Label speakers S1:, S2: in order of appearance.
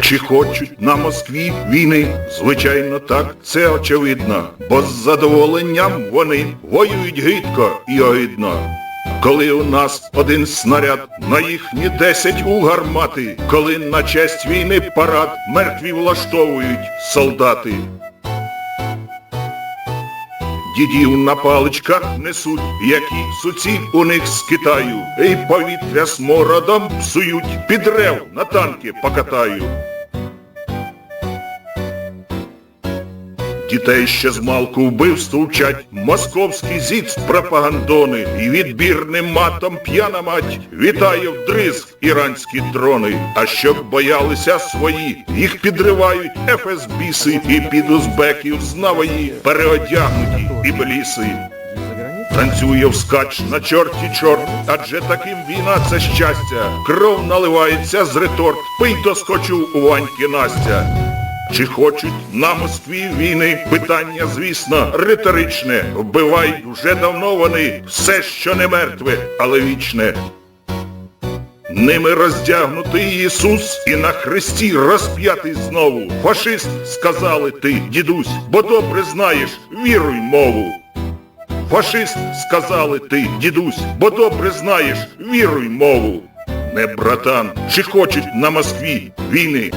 S1: Чи хочуть на Москві війни? Звичайно так, це очевидно, бо з задоволенням вони воюють гидко і огидно. Коли у нас один снаряд, на їхні десять у гармати, коли на честь війни парад мертві влаштовують солдати. Дідів на паличках несуть, які суці у них з Китаю, і повітря смородом псують, під рев на танки покатаю. Дітей ще з малку вбивству вчать московські зіц пропагандони і відбірним матом п'яна мать вітає вдризг іранські дрони. А щоб боялися свої, їх підривають ФСБіси і під узбеків знавої переодягнуті ібліси. Танцює вскач на чорті чорт, адже таким війна це щастя. Кров наливається з реторт, пий доскочу у Ваньки Настя. Чи хочуть на Москві війни? Питання, звісно, риторичне. Вбивають вже давно вони все, що не мертве, але вічне. Ними роздягнутий Ісус і на хресті розп'ятий знову. Фашист, сказали ти, дідусь, бо добре знаєш, віруй мову. Фашист, сказали ти, дідусь, бо добре знаєш, віруй мову. Не братан, чи хочуть на Москві війни?